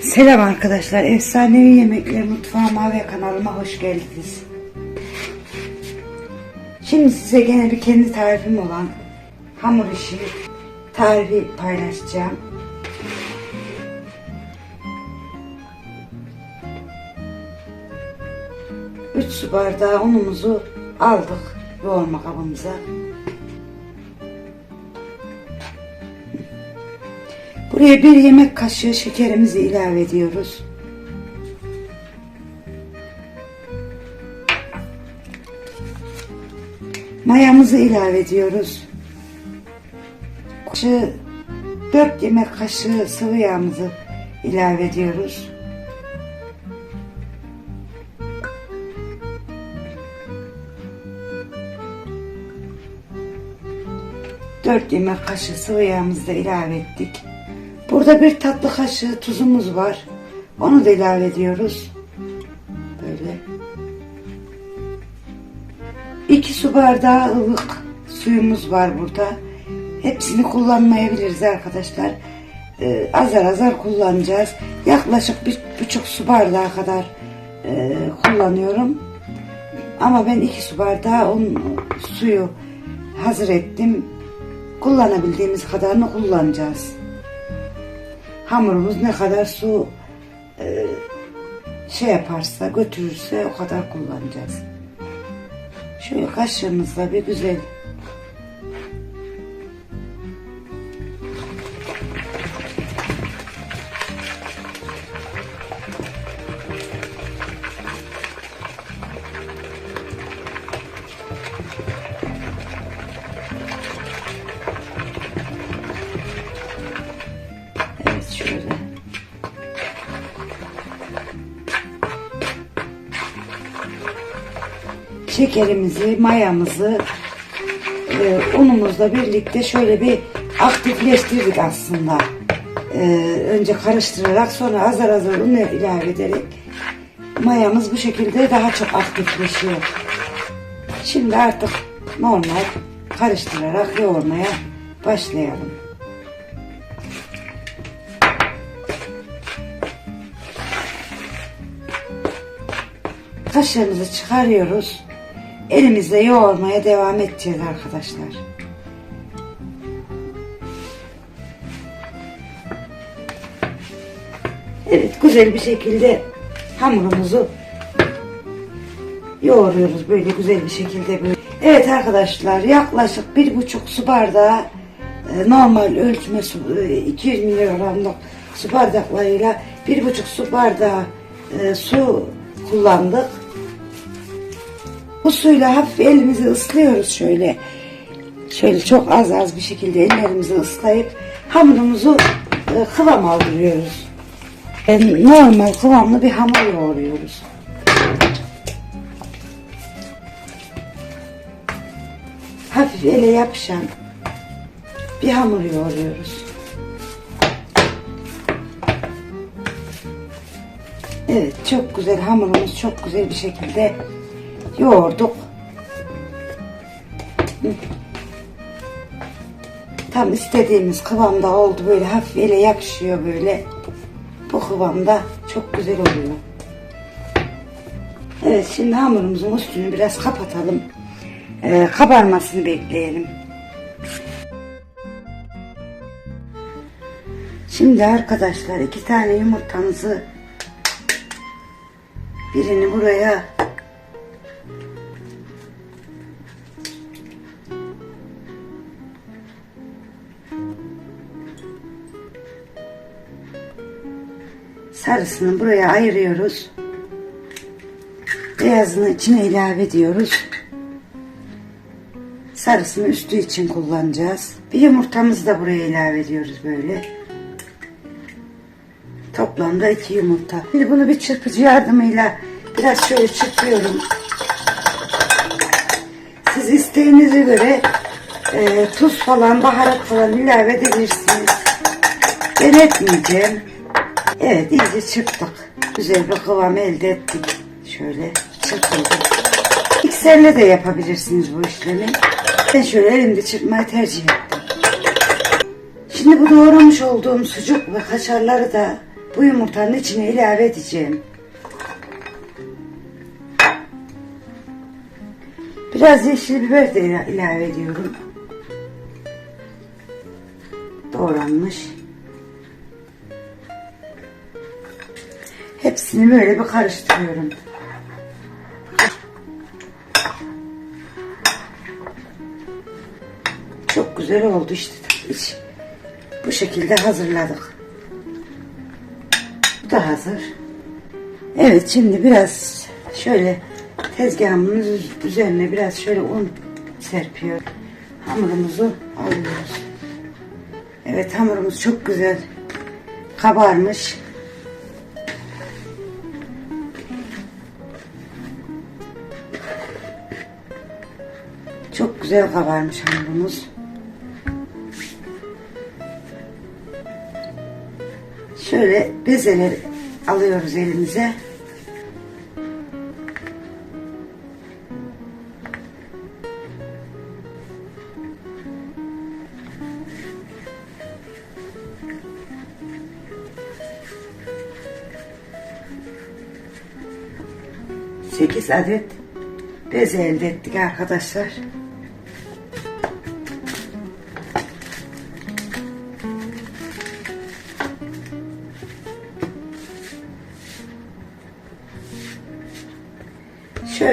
Selam arkadaşlar. Efsanevi Yemekler Mutfağıma ve kanalıma hoş geldiniz. Şimdi size gene bir kendi tarifim olan hamur işi tarifi paylaşacağım. Üç su bardağı unumuzu aldık yoğurma kabımıza. Buraya bir yemek kaşığı şekerimizi ilave ediyoruz. Mayamızı ilave ediyoruz. Kaşığı, 4 yemek kaşığı sıvı yağımızı ilave ediyoruz. Dört yemek kaşığı sıvı yağımızı da ilave ettik. Burada bir tatlı kaşığı tuzumuz var. Onu da ilave ediyoruz. Böyle. İki su bardağı ılık suyumuz var burada. Hepsini kullanmayabiliriz arkadaşlar. Ee, azar azar kullanacağız. Yaklaşık bir buçuk su bardağı kadar e, kullanıyorum. Ama ben iki su bardağı un, suyu hazır ettim. Kullanabildiğimiz kadarını kullanacağız hamurumuz ne kadar su e, şey yaparsa götürürse o kadar kullanacağız. Şöyle kaşığımızla bir güzel Şekerimizi, mayamızı e, unumuzla birlikte şöyle bir aktifleştirdik aslında. E, önce karıştırarak sonra azar azar unu ilave ederek mayamız bu şekilde daha çok aktifleşiyor. Şimdi artık normal karıştırarak yoğurmaya başlayalım. Kaşığımızı çıkarıyoruz. Elimizle yoğurmaya devam edeceğiz arkadaşlar. Evet güzel bir şekilde hamurumuzu yoğuruyoruz böyle güzel bir şekilde böyle. Evet arkadaşlar yaklaşık bir buçuk su bardağı e, normal ölçme su, e, 200 miligramlık su bardaklarıyla bir buçuk su bardağı e, su kullandık. Bu suyla hafif elimizi ıslıyoruz şöyle. Şöyle çok az az bir şekilde ellerimizi ıslayıp hamurumuzu e, kıvam aldırıyoruz. E, normal kıvamlı bir hamur yoğuruyoruz. Hafif ele yapışan bir hamur yoğuruyoruz. Evet çok güzel hamurumuz çok güzel bir şekilde yoğurduk. Tam istediğimiz kıvamda oldu böyle hafif ele yapışıyor böyle. Bu kıvamda çok güzel oluyor. Evet şimdi hamurumuzun üstünü biraz kapatalım. Ee, kabarmasını bekleyelim. Şimdi arkadaşlar iki tane yumurtamızı birini buraya sarısını buraya ayırıyoruz. Beyazını içine ilave ediyoruz. Sarısını üstü için kullanacağız. Bir yumurtamızı da buraya ilave ediyoruz böyle. Toplamda iki yumurta. Şimdi bunu bir çırpıcı yardımıyla biraz şöyle çırpıyorum. Siz isteğinize göre e, tuz falan, baharat falan ilave edebilirsiniz. Ben etmeyeceğim. Evet iyice çırptık. Güzel bir kıvam elde ettik. Şöyle çırpıldı. Mikserle de yapabilirsiniz bu işlemi. Ben şöyle elimde çırpmayı tercih ettim. Şimdi bu doğramış olduğum sucuk ve kaşarları da bu yumurtanın içine ilave edeceğim. Biraz yeşil biber de ila- ilave ediyorum. Doğranmış. Hepsini böyle bir karıştırıyorum. Çok güzel oldu işte. Hiç bu şekilde hazırladık. Bu da hazır. Evet şimdi biraz şöyle tezgahımın üzerine biraz şöyle un serpiyor. Hamurumuzu alıyoruz. Evet hamurumuz çok güzel kabarmış. Güzel kabarmış hamurumuz. Şöyle bezeler alıyoruz elimize. Sekiz adet beze elde ettik arkadaşlar.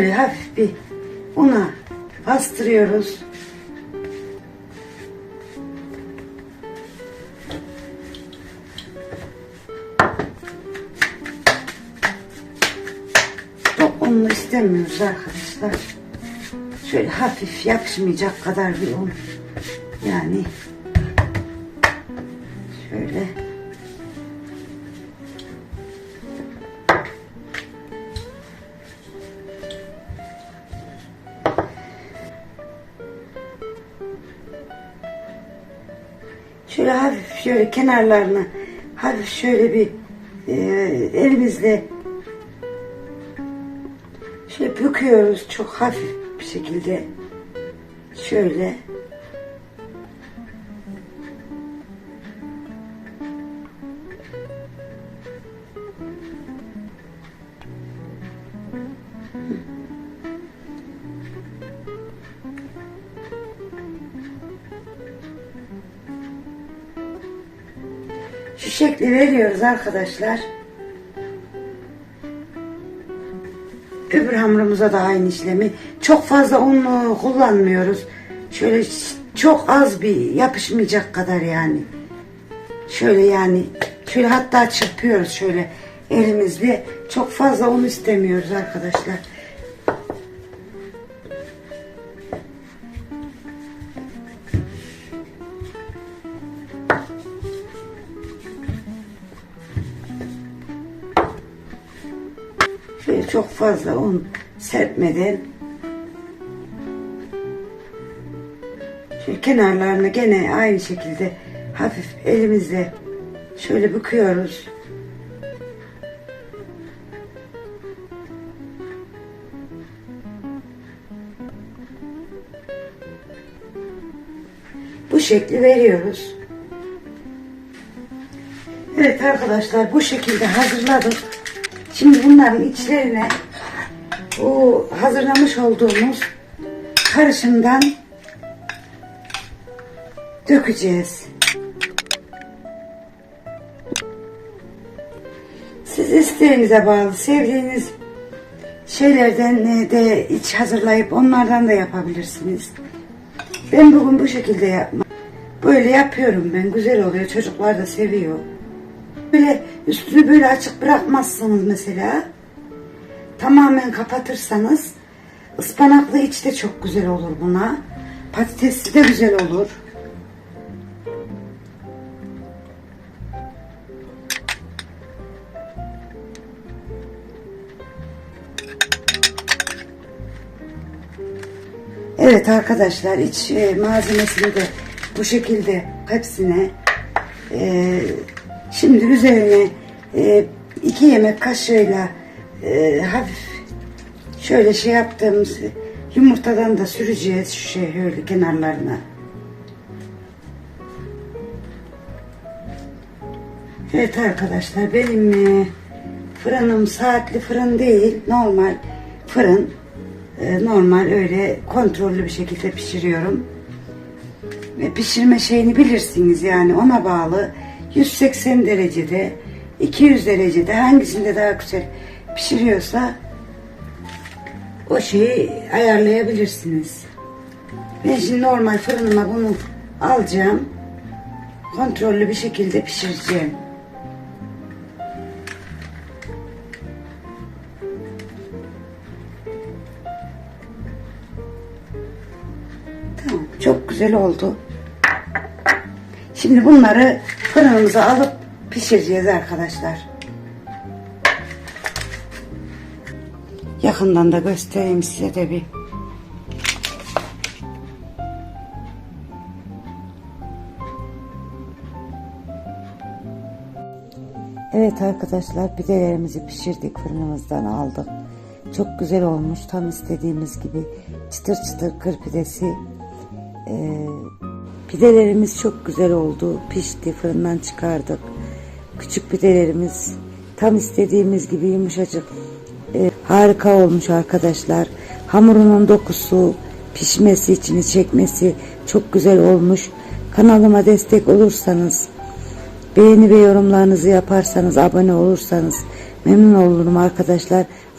Şöyle hafif bir una bastırıyoruz. Çok unlu istemiyoruz arkadaşlar. Şöyle hafif yapışmayacak kadar bir un. Yani Şöyle hafif şöyle kenarlarını hafif şöyle bir e, elimizle şöyle büküyoruz çok hafif bir şekilde. Şöyle şekli veriyoruz arkadaşlar. Öbür hamurumuza da aynı işlemi. Çok fazla un kullanmıyoruz. Şöyle çok az bir yapışmayacak kadar yani. Şöyle yani şöyle hatta çırpıyoruz şöyle elimizle. Çok fazla un istemiyoruz arkadaşlar. Çok fazla un serpmeden şöyle kenarlarını gene aynı şekilde hafif elimizle şöyle büküyoruz. Bu şekli veriyoruz. Evet arkadaşlar bu şekilde hazırladık. Şimdi bunların içlerine bu hazırlamış olduğumuz karışımdan dökeceğiz. Siz isteğinize bağlı sevdiğiniz şeylerden de iç hazırlayıp onlardan da yapabilirsiniz. Ben bugün bu şekilde yapmam. Böyle yapıyorum ben. Güzel oluyor. Çocuklar da seviyor. Böyle üstünü böyle açık bırakmazsanız mesela tamamen kapatırsanız ıspanaklı iç de çok güzel olur buna. Patatesli de güzel olur. Evet arkadaşlar iç e, malzemesini de bu şekilde hepsine e, şimdi üzerine e, iki yemek kaşığıyla e, hafif şöyle şey yaptığımız yumurtadan da süreceğiz şu şey şöyle kenarlarına. Evet arkadaşlar benim e, fırınım saatli fırın değil normal fırın E, normal öyle kontrollü bir şekilde pişiriyorum. Ve pişirme şeyini bilirsiniz yani ona bağlı 180 derecede 200 derecede hangisinde daha güzel pişiriyorsa o şeyi ayarlayabilirsiniz. Ben şimdi normal fırınıma bunu alacağım. Kontrollü bir şekilde pişireceğim. Tamam, çok güzel oldu. Şimdi bunları fırınımıza alıp pişireceğiz arkadaşlar. Yakından da göstereyim size de bir. Evet arkadaşlar pidelerimizi pişirdik fırınımızdan aldık. Çok güzel olmuş tam istediğimiz gibi çıtır çıtır kır pidesi. Ee, pidelerimiz çok güzel oldu pişti fırından çıkardık. Küçük pidelerimiz tam istediğimiz gibi yumuşacık. Ee, harika olmuş arkadaşlar. Hamurunun dokusu, pişmesi, içini çekmesi çok güzel olmuş. Kanalıma destek olursanız Beğeni ve yorumlarınızı yaparsanız, abone olursanız memnun olurum arkadaşlar.